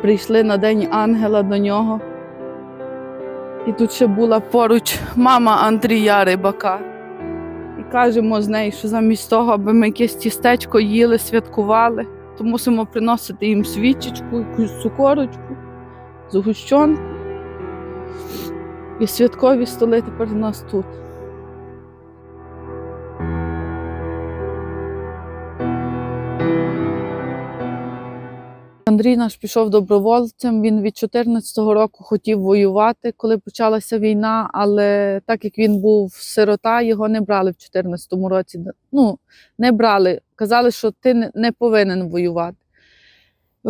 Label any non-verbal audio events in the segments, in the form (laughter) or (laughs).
Прийшли на день ангела до нього. І тут ще була поруч мама Андрія Рибака. І кажемо з нею, що замість того, аби ми якесь тістечко їли, святкували, то мусимо приносити їм свічечку, якусь цукорочку, згущенку. І святкові столи тепер у нас тут. Андрій наш пішов добровольцем. Він від 14-го року хотів воювати, коли почалася війна, але так як він був сирота, його не брали в 14-му році. Ну, не брали. Казали, що ти не- не повинен воювати.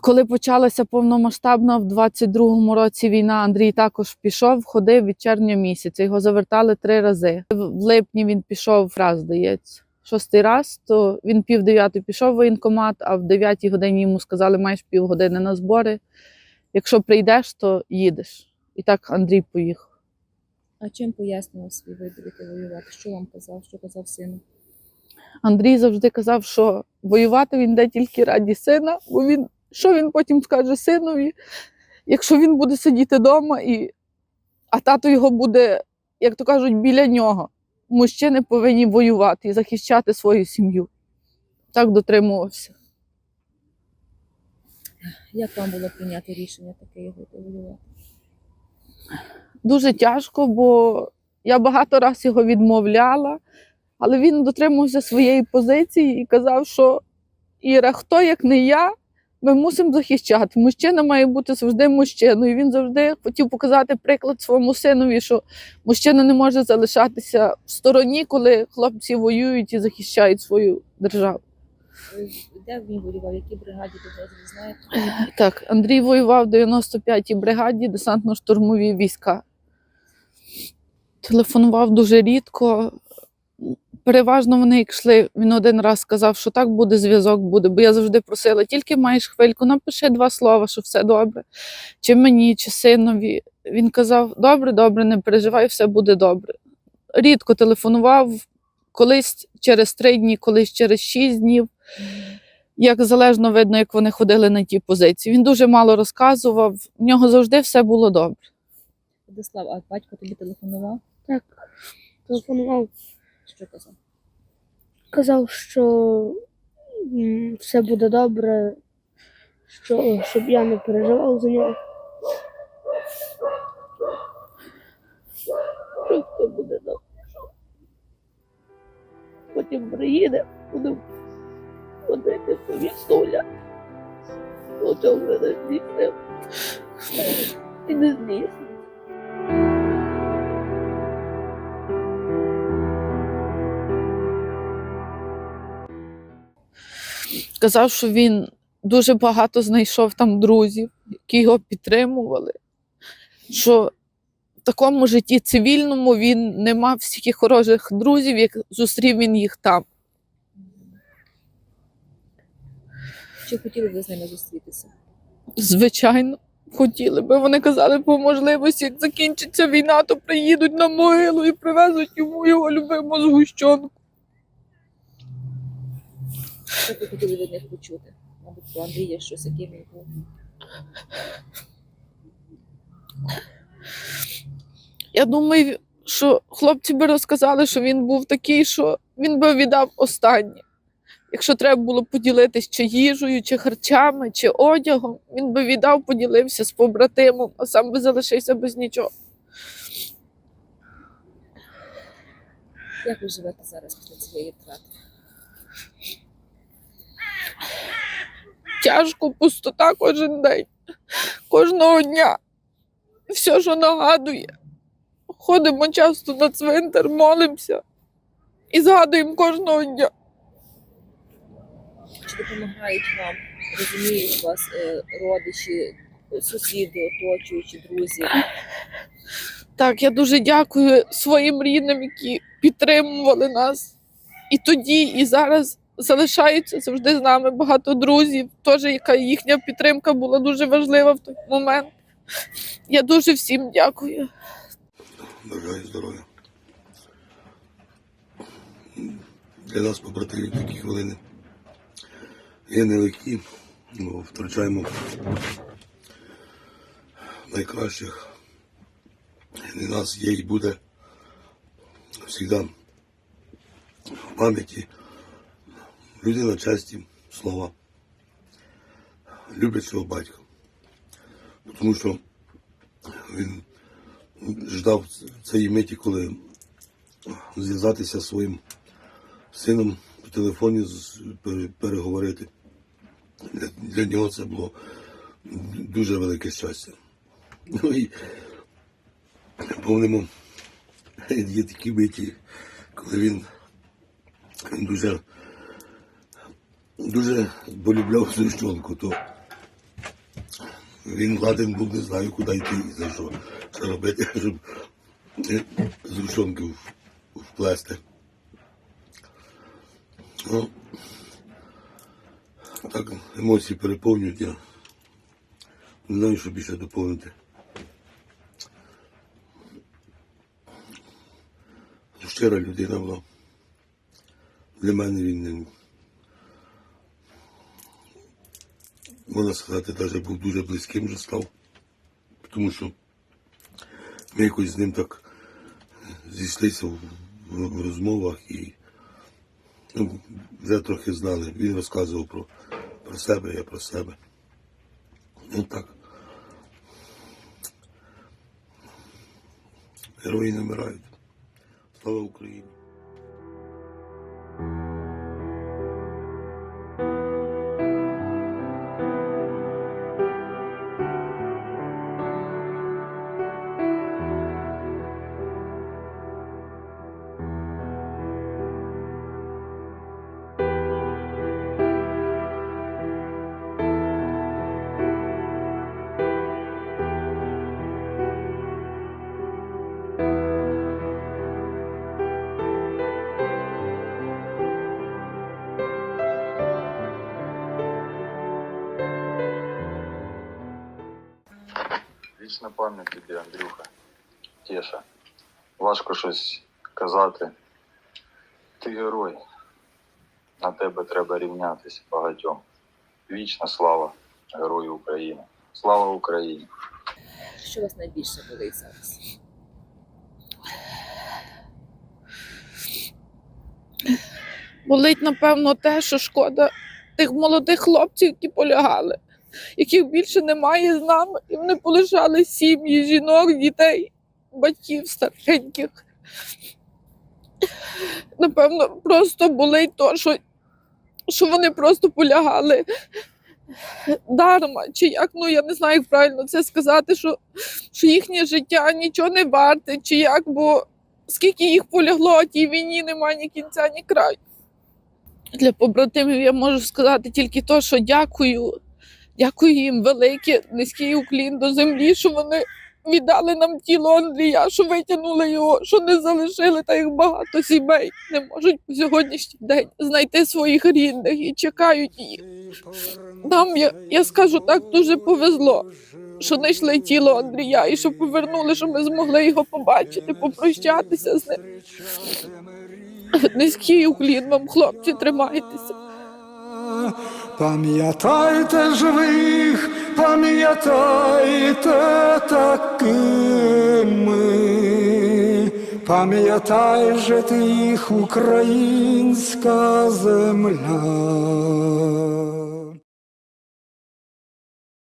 Коли почалася повномасштабна в 22-му році війна, Андрій також пішов, ходив від червня місяця. Його завертали три рази. В липні він пішов раз, здається. Шостий раз, то він пів дев'ятої пішов в воєнкомат, а в дев'ятій годині йому сказали, маєш півгодини на збори. Якщо прийдеш, то їдеш. І так Андрій поїхав. А чим пояснював свій вибір іти воювати? Що вам казав? Що казав сину? Андрій завжди казав, що воювати він йде тільки раді сина, бо він що він потім скаже синові, якщо він буде сидіти вдома, і... а тато його буде, як то кажуть, біля нього. Мужчини повинні воювати і захищати свою сім'ю. Так дотримувався. Як вам було прийняти рішення таке його воювати? Дуже тяжко, бо я багато разів його відмовляла, але він дотримувався своєї позиції і казав, що Іра, хто як не я, ми мусимо захищати. Мужчина має бути завжди мужчиною. Він завжди хотів показати приклад своєму синові, що мужчина не може залишатися в стороні, коли хлопці воюють і захищають свою державу. Де він воював? В якій бригаді ви знаєте? (clears throat) Так, Андрій воював в 95-й бригаді десантно-штурмові війська. Телефонував дуже рідко. Переважно вони як йшли, він один раз сказав, що так буде, зв'язок буде, бо я завжди просила, тільки маєш хвильку, напиши два слова, що все добре. Чи мені, чи синові. Він казав: добре, добре, не переживай, все буде добре. Рідко телефонував, колись через три дні, колись через шість днів як залежно видно, як вони ходили на ті позиції. Він дуже мало розказував, в нього завжди все було добре. Владислав, а батько тобі телефонував? Так, телефонував, Що казав? казав, що все буде добре, що, щоб я не переживав за нього. Що все буде добре. Потім приїде, буду ходити по вісуля. Оце вже не здійснив. І не здійснив. Казав, що він дуже багато знайшов там друзів, які його підтримували. Що в такому житті цивільному він не мав стільки хороших друзів, як зустрів він їх там. Чи хотіли ви з ними зустрітися? Звичайно, хотіли би. Вони казали, по можливості, як закінчиться війна, то приїдуть на могилу і привезуть йому його любиму згущенку. Що ви хотіли від них почути? Мабуть, про Андрія щось, яким він був. Я думаю, що хлопці би розказали, що він був такий, що він би віддав останнє. Якщо треба було поділитись чи їжею, чи харчами, чи одягом, він би віддав, поділився з побратимом, а сам би залишився без нічого. Як ви живете зараз після цієї втрати? Тяжко, пустота кожен день, кожного дня. Все, що нагадує. Ходимо часто на цвинтар, молимося і згадуємо кожного дня. Чи допомагають вам, розуміють вас е, родичі, сусіди, оточуючі, друзі? Так, я дуже дякую своїм рідним, які підтримували нас і тоді, і зараз залишаються завжди з нами. Багато друзів, теж яка їхня підтримка була дуже важлива в той момент. Я дуже всім дякую. Бажаю здоров'я. Для нас, побратимів, такі хвилини є нелегкі, ну, втрачаємо найкращих. І нас є і буде завжди в пам'яті людина честі, слова, люблячого батька. Тому що він ждав цієї миті, коли зв'язатися зі своїм сином по телефоні переговорити. Для, нього це було дуже велике щастя. Ну і помнимо, є такі миті, коли він дуже, дуже полюбляв зущенку, то він ладен був, не знаю, куди йти і за що це робити, (laughs) щоб е, зрушонки вплести. Ну, так емоції переповнюють, я не знаю, що більше доповнити. Щира людина була. Для мене він не можна сказати, навіть був дуже близьким вже став. Тому що ми якось з ним так зійшлися в, в, розмовах і ну, вже трохи знали. Він розказував про, про себе, я про себе. Ну так. Герої не вмирають. Слава Україні! Вічна пам'ять тобі, Андрюха. Тєша. Важко щось казати. Ти герой. На тебе треба рівнятися багатьом. Вічна слава Герою України. Слава Україні! Що вас найбільше болить зараз? Болить, напевно, те, що шкода тих молодих хлопців, які полягали, яких більше немає з нами, і вони полишали сім'ї, жінок, дітей, батьків стареньких. Напевно, просто болить то, що, що вони просто полягали дарма, чи як, ну я не знаю, як правильно це сказати, що, що їхнє життя нічого не варте, чи як, бо скільки їх полягло, а тій війні немає ні кінця, ні краю. Для побратимів я можу сказати тільки то, що дякую. Дякую їм велике, низький уклін до землі, що вони віддали нам тіло Андрія, що витягнули його, що не залишили, та як багато сімей не можуть по сьогоднішній день знайти своїх рідних і чекають їх. Нам, я, я скажу так, дуже повезло, що знайшли тіло Андрія і що повернули, що ми змогли його побачити, попрощатися з ним. Низький уклін вам, хлопці, тримайтеся. Пам'ятайте живих, пам'ятайте такими, пам'ятай же ти їх, українська земля.